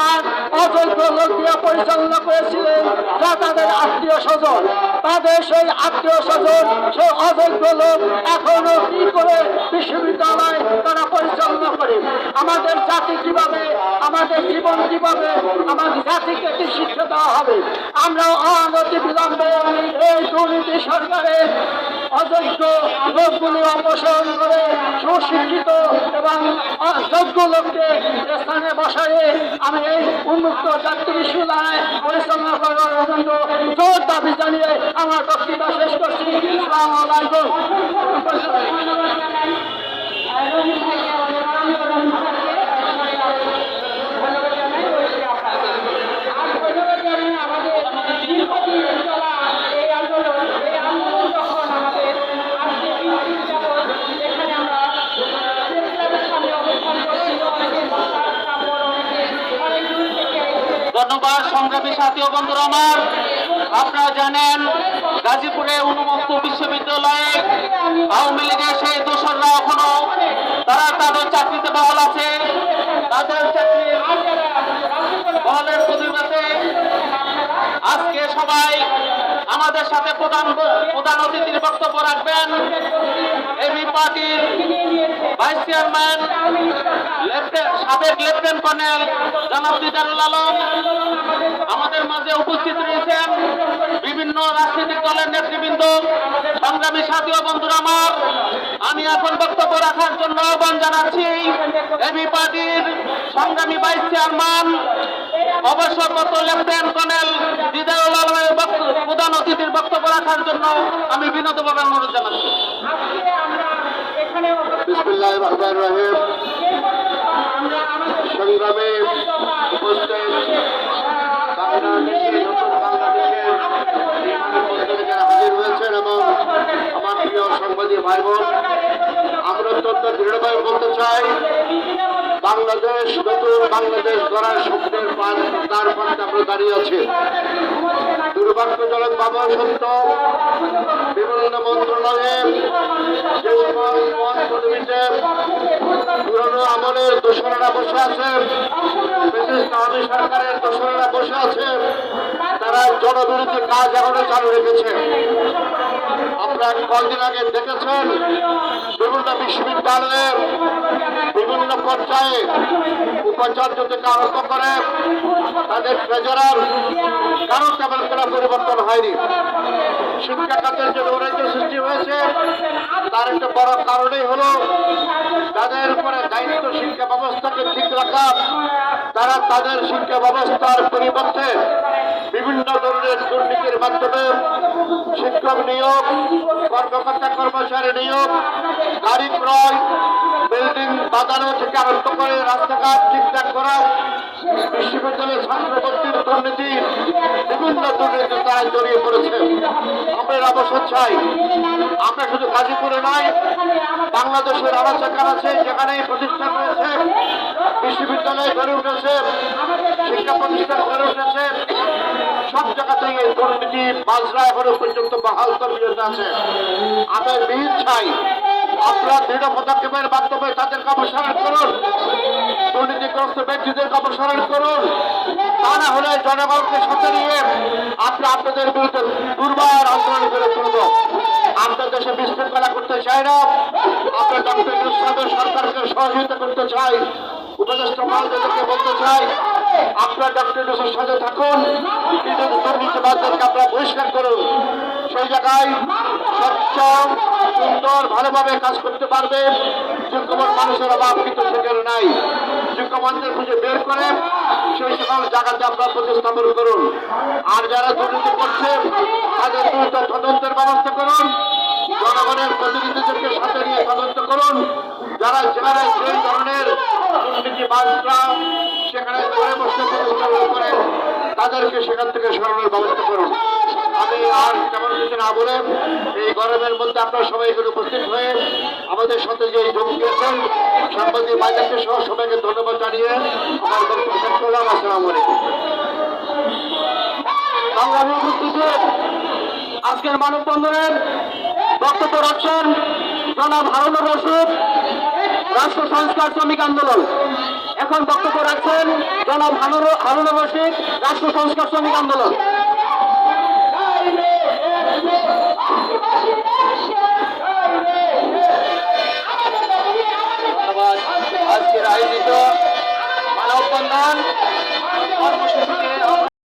তার অযোগ্য লোক দিয়ে পরিচালনা করেছিলেন যা তাদের আত্মীয় স্বজন। তাদের সেই আত্মীয় স্বজন, সেই অযোগ্য লোক এখনও কি করে বিশ্ববিদ্যালয় তারা পরিচালনা করে? আমাদের জাতি কীভাবে, আমাদের জীবন কীভাবে, আমাদের জাতিকে কি শিক্ষা দেওয়া হবে? আমরা অনতি বিলম্বে এই দুর্নীতি সরকারের অযোগ্য লোকগুলি অপসারণ করে সুশিক্ষিত এবং যোগ্য লোককে স্থানে বসায়ে আমি এই উন্মুক্ত জাতীয় বিশ্ববিদ্যালয় পরিচালনা করার জন্য জোর দাবি জানিয়ে আমার বক্তৃতা শেষ করছি। আলাইকুম। ধন্যবাদ সংগ্রামী সাথী বন্ধুরা আমার, আপনারা জানেন গাজীপুরে উন্মুক্ত বিশ্ববিদ্যালয়ে আওয়ামী লীগের সেই দোসররা এখনও তারা তাদের চাকরিতে বহাল আছে। তাদের চাকরি বহালের প্রতিবাদে আজকে সবাই আমাদের সাথে প্রধান প্রধান অতিথির বক্তব্য রাখবেন। এবি পার্টির ভাইস চেয়ারম্যান সাবেক লেফটেন্যান্ট কর্নেল জনাব দিদারুল আলম আমাদের মাঝে উপস্থিত রয়েছেন বিভিন্ন রাজনৈতিক দলের নেতৃবৃন্দ, সংগ্রামী সাথী ও বন্ধুরা আমার। আমি এখন বক্তব্য রাখার জন্য আহ্বান জানাচ্ছি এবি পার্টির সংগ্রামী ভাইস চেয়ারম্যান অবসরগত লেফটেন্যান্ট কর্নেল দিদারুল আলমের প্রধান অতিথির বক্তব্য রাখার জন্য আমি বিনোদভাবে অনুরোধ জানাচ্ছি। সংগ্রামে এবং ভাই বোন আমরা বলতে চাই, বাংলাদেশ, নতুন বাংলাদেশ গড়ার স্বপ্নের পান তার পথে আমরা দাঁড়িয়ে আছি। দুর্ভাগ্যজনক বাবা সত্য। বিভিন্ন মন্ত্রণালয়ে যে পদবিতে পুরনো আমলের দোষরা বসে আছে। আওয়ামী সরকারের দোষরা বসে আছে। তারা জনবিরোধী কাজ এখনও চালু রেখেছে। আপনারা কয়েকদিন আগে দেখেছেন বিভিন্ন বিশ্ববিদ্যালয়ের বিভিন্ন পর্যায়ে উপাচার্য থেকে আরম্ভ করে তাদের ট্রেজারার কারও তেমন কোনো পরিবর্তন হয়নি। শিক্ষা খাতের যে নৈরাজ্য সৃষ্টি হয়েছে তার একটা বড় কারণই হলো তাদের উপরে দায়িত্ব শিক্ষা ব্যবস্থাকে ঠিক রাখা। তারা তাদের শিক্ষা ব্যবস্থার পরিবর্তে বিভিন্ন ধরনের দুর্নীতির মাধ্যমে শিক্ষক নিয়োগ, কর্মকর্তা কর্মচারী নিয়োগ, গাড়ি ক্রয়, বিল্ডিং বাঁধানো থেকে আরম্ভ করে রাস্তাঘাট ঠিকঠাক করা বিশ্ববিদ্যালয়ের ছাত্রভর্তির দুর্নীতি, বিভিন্ন দুর্নীতি জড়িয়ে পড়েছে। আমরা অবসর চাই। আমরা শুধু গাজীপুরে নয়, বাংলাদেশের আনাচে কানাচে যেখানে প্রতিষ্ঠান রয়েছে বিশ্ববিদ্যালয় গড়ে উঠেছে, শিক্ষা প্রতিষ্ঠান গড়ে উঠেছে, সব জায়গাতেই এই দুর্নীতি বাজরা এখনও পর্যন্ত বহাল তরবিয়ত আছে। আমি বিহিত চাই, আপনারা দৃঢ় পদক্ষেপের মাধ্যমে তাদেরকে অপসারণ করুন, দুর্নীতিগ্রস্ত ব্যক্তিদেরকে অপসারণ করুন। তা না হলে জনগণকে সাথে নিয়ে আমরা আপনাদের বিরুদ্ধে দুর্বার আন্দোলন করে চলব আমরা দেশে বিশৃঙ্খলা করতে চাই না। আপনার ডক্টর ইসলামের সরকারকে সহযোগিতা করতে চাই। উপদেষ্টা মহাদেবকে বলতে চাই, আপনার ডক্টর ইউসুফের সাথে থাকুন। কিন্তু দুর্নীতিবাদদেরকে আপনারা বহিষ্কার করুন। সেই জায়গায় স্বচ্ছ সুন্দর ভালোভাবে কাজ করতে পারবে। যোগ্যমান মানুষের অভাব কিন্তু সেখানে নাই। যোগ্যমানদের খুঁজে বের করে সেই সকল জায়গাতে আপনারা প্রতিস্থাপন করুন। আর যারা দুর্নীতি করছে, তাদের বিরুদ্ধে তদন্তের ব্যবস্থা করুন। জনগণের প্রতিনিধিদেরকে সাথে নিয়ে তদন্ত করুন। যারা যেখানে যে ধরনের দুর্নীতি বাসরা সেখানে ধরে বসে প্রতিস্থাপন করেন তাদেরকে সেখান থেকে সরানোর ব্যবস্থা করুন। আমি আর তেমন কিছু না বলে এই গরমের মধ্যে আপনারা সবাই এখানে উপস্থিত হয়ে আমাদের সাথে যে যোগ দিয়েছেন সাংবাদিক ভাইদেরকে সহ সবাইকে ধন্যবাদ জানিয়ে আমার বক্তব্য শেষ করলাম। আসসালামু আজকের মানববন্ধনের বক্তব্য রাখছেন জনাব হারুনুর রশিদ, রাষ্ট্র সংস্কার শ্রমিক আন্দোলন। এখন বক্তব্য রাখছেন জনাব হারুন হারুন রশিদ, রাষ্ট্র সংস্কার শ্রমিক আন্দোলন।